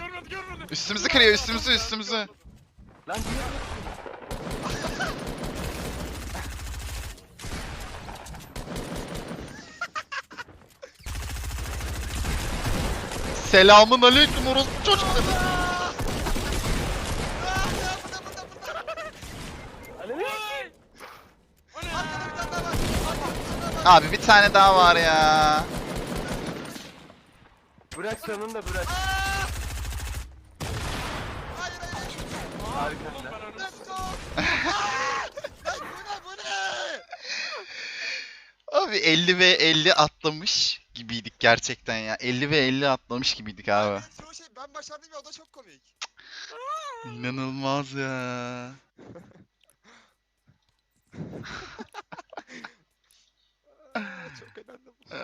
görmedi görmedi. Üstümüzü kırıyor üstümüzü üstümüzü. Lan niye? Selamun aleyküm orospu çocukları. Abi bir tane daha var ya. Bırak sonunda bırak. Harika. Oğlum ben önüm- Let's go. Aa! Lan bu ne bu ne? Abi 50 ve 50 atlamış gibiydik gerçekten ya. 50 ve 50 atlamış gibiydik abi. Çoğu şey ben başardım ya o da çok komik. İnanılmaz ya. Aa, çok eğlendim. Ee,